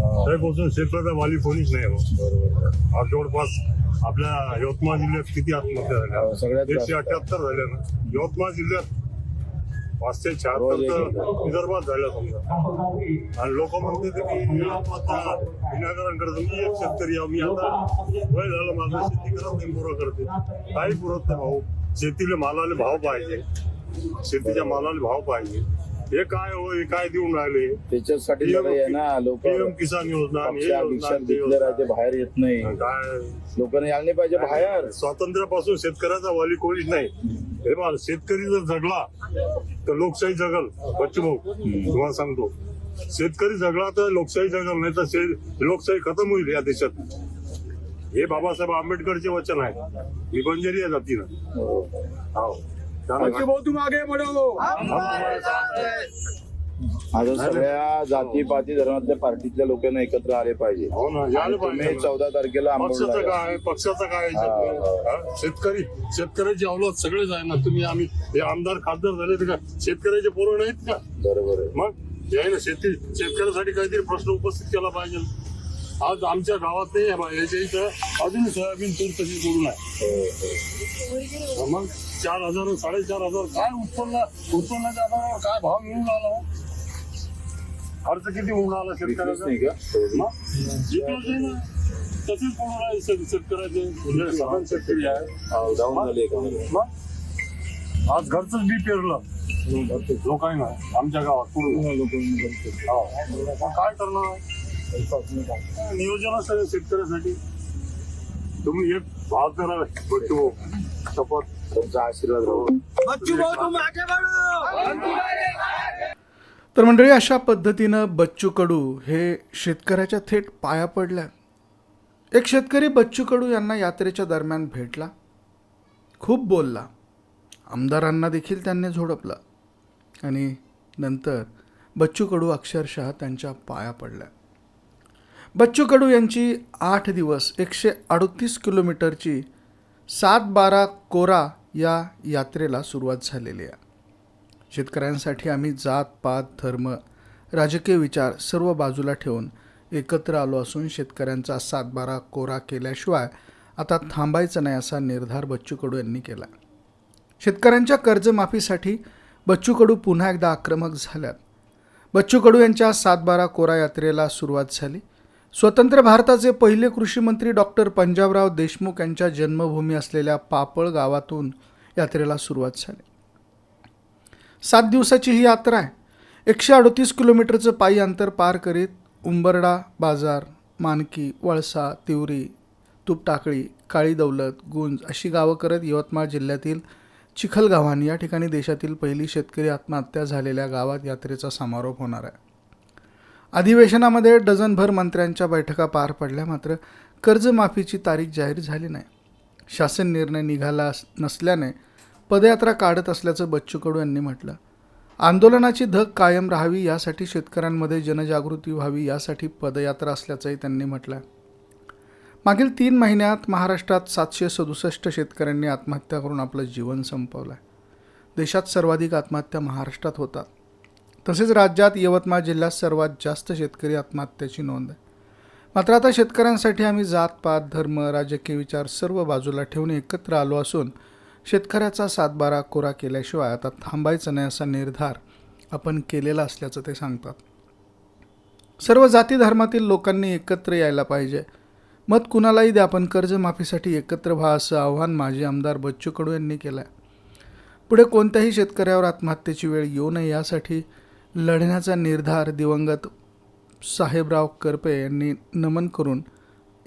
त्यापासून शेतकऱ्याचा वाली कोणीच नाही बरोबर. आज जवळपास आपल्या यवतमाळ जिल्ह्यात किती आत्महत्या हो, झाल्या सगळ्यात एकशे. अठ्याहत्तर झाल्या ना. यवतमाळ जिल्ह्यात पाचशे शहात्तर तर. विदर्भात झाल्या समजा. आणि लोक म्हणते ते की विनाकारण करतो. मी एक शेतकरी आहे. मी आता वय झालं माझं शेती करत नाही पुरं करते. काही पुरत नाही भाऊ. शेतीला मालाला भाव पाहिजे. शेतीच्या मालाला भाव पाहिजे. हे काय हो हे काय देऊन राहिले? त्याच्यासाठी PM लढाई आहे ना लोक पीएम किसान योजना आणि हे योजना पक्षा आणि ते डिक्लेअर आहे ते योजना. बाहेर येत नाही. काय? लोकांना नाही पाहिजे बाहेर. स्वातंत्र्यापासून शेतकऱ्याचा वाली कोणीच नाही. हे बघा शेतकरी जर जगला तर लोकशाही जगल. बच्चू भाऊ तुम्हाला सांगतो. शेतकरी जगला तर लोकशाही जगल नाही तर शे- लोकशाही खतम होईल या देशात. हे बाबासाहेब आंबेडकरचे वचन आहे. आहे जातीनं. हो. हो बढ़ो आता सगळ्या जाती पाती धर्मातल्या पार्टीतल्या लोकांना एकत्र आले पाहिजे. हो ना यायला तुम्ही चौदा तारखेला पक्षाचं आंबोडला काय पक्षाचं काय याच्यात? हा, हा? शेतकरी शेतकऱ्याची अवलाद सगळेच आहे ना. तुम्ही आम्ही हे आमदार खासदार झाले तर का शेतकऱ्याचे पोरं नाहीत का? बरोबर आहे. मग? हे आहे ना शेती शेतकऱ्यासाठी काहीतरी प्रश्न उपस्थित केला पाहिजे. आज आमच्या गावात नाही आहे बा, याच्या इथं अजून सोयाबीन तूर तशी करून आहे? हो, हो. मग? चार हजार साडेचार हजार काय उत्पन्न उत्पन्नाच्या आधारावर काय भाव मिळून आला हो? खर्च किती होऊन आला नाही शेतकऱ्याचा का नाही ना. तसेच पडून आहे शेत- शेतकऱ्याचे. म्हणजे साधारण शेतकरी आहे. डाऊन झाले का मग आज घरच बी पेरलं. लोकांना आमच्या गावात पूर्ण हो. मग काय करणार? नियोजन असतं शेतकऱ्यासाठी? तुम्ही एक बच्चू शपथ तुमचा आशीर्वाद तर मंडळी अशा पद्धतीनं बच्चू कडू हे शेतकऱ्याच्या थेट पाया पडल्या. एक शेतकरी बच्चू कडू यांना यात्रेच्या दरम्यान भेटला. खूप बोलला. आमदारांना देखील त्यांनी झोडपलं. आणि नंतर बच्चू कडू अक्षरशः त्यांच्या पाया पडल्या. बच्चू कडू यांची आठ दिवस एकशे अडतीस किलोमीटरची सात बारा कोरा या यात्रेला सुरुवात झालेली आहे. शेतकऱ्यांसाठी आम्ही जात पात धर्म राजकीय विचार सर्व बाजूला ठेवून एकत्र आलो असून शेतकऱ्यांचा सातबारा कोरा केल्याशिवाय आता थांबायचं नाही असा निर्धार बच्चू कडू यांनी केला. शेतकऱ्यांच्या कर्जमाफीसाठी बच्चू कडू पुन्हा एकदा आक्रमक झाल्यात. बच्चू कडू यांच्या सातबारा कोरा यात्रेला सुरुवात झाली. स्वतंत्र भारताचे पहिले कृषी मंत्री डॉक्टर पंजाबराव देशमुख यांच्या जन्मभूमी असलेल्या पापळ गावातून यात्रेला सुरुवात झाली. सात दिवसाची ही यात्रा आहे. एकशे अडतीस किलोमीटरचं पायी अंतर पार करीत उंबरडा बाजार मानकी वळसा तिवरी तुपटाकळी काळी दौलत गुंज अशी गावं करत यवतमाळ जिल्ह्यातील चिखलगावान या ठिकाणी देशातील पहिली शेतकरी आत्महत्या झालेल्या गावात यात्रेचा समारोप होणार आहे. अधिवेशनामध्ये डझनभर मंत्र्यांच्या बैठका पार पडल्या मात्र कर्जमाफीची तारीख जाहीर झाली नाही. शासन निर्णय निघाला नसल्याने पदयात्रा काढत असल्याचं बच्चू कडू यांनी म्हटलं. आंदोलनाची धग कायम राहावी यासाठी शेतकऱ्यांमध्ये जनजागृती व्हावी यासाठी पदयात्रा असल्याचंही त्यांनी म्हटलं मागील तीन महिन्यात महाराष्ट्रात सातशे सदुसष्ट शेतकऱ्यांनी आत्महत्या करून आपलं जीवन संपवलं आहे देशात सर्वाधिक आत्महत्या महाराष्ट्रात होतात. तसेच राज्यात यवतमाळ जिल्ह्यात सर्वात जास्त शेतकरी आत्महत्याची नोंद आहे. मात्र आता शेतकऱ्यांसाठी आम्ही जात पात धर्म राजकीय विचार सर्व बाजूला ठेवून एकत्र आलो असून शेतकऱ्याचा सातबारा कोरा केल्याशिवाय आता थांबायचं नाही असा निर्धार आपण केलेला असल्याचं ते सांगतात. सर्व जाती धर्मातील लोकांनी एकत्र यायला पाहिजे. मत कुणालाही द्या पण कर्जमाफीसाठी एकत्र व्हा असं आव्हान माजी आमदार बच्चू कडू यांनी केलं आहे पुढे कोणत्याही शेतकऱ्यावर आत्महत्येची वेळ येऊ नये यासाठी लढण्याचा निर्धार दिवंगत साहेबराव करपे यांनी नमन करून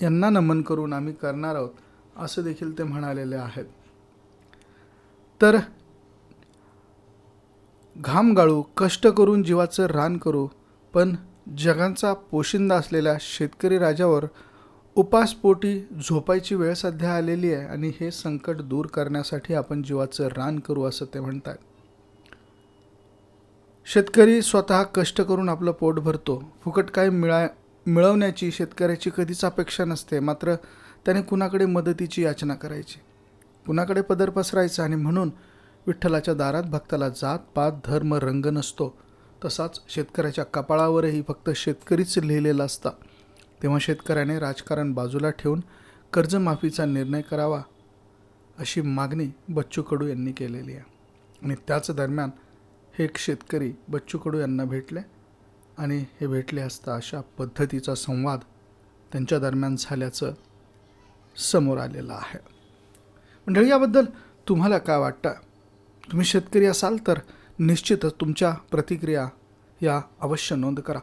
यांना नमन करून आम्ही करणार आहोत असं देखील ते म्हणालेले आहेत. तर घाम गाळू कष्ट करून जीवाचं रान करू पण जगांचा पोशिंदा असलेल्या शेतकरी राजावर उपासपोटी झोपायची वेळ सध्या आलेली आहे आणि हे संकट दूर करण्यासाठी आपण जीवाचं रान करू असं ते म्हणतात शेतकरी स्वतः कष्ट करून आपलं पोट भरतो. फुकट काय मिळा मिळवण्याची शेतकऱ्याची कधीच अपेक्षा नसते. मात्र त्याने कुणाकडे मदतीची याचना करायची? कुणाकडे पदर पसरायचा आणि म्हणून विठ्ठलाच्या दारात भक्ताला जात पात धर्म रंग नसतो तसाच शेतकऱ्याच्या कपाळावरही फक्त शेतकरीच लिहिलेला असता. तेव्हा शेतकऱ्याने राजकारण बाजूला ठेवून कर्जमाफीचा निर्णय करावा अशी मागणी बच्चू कडू यांनी केलेली आहे. आणि त्याच दरम्यान हे एक शेतकरी बच्चू कडू यांना भेटले आणि हे भेटले असता अशा पद्धतीचा संवाद त्यांच्या दरम्यान झाल्याचं समोर आलेलं आहे. मंडळी याबद्दल तुम्हाला काय वाटतं? तुम्ही शेतकरी असाल तर निश्चितच तुमच्या प्रतिक्रिया या अवश्य नोंद करा.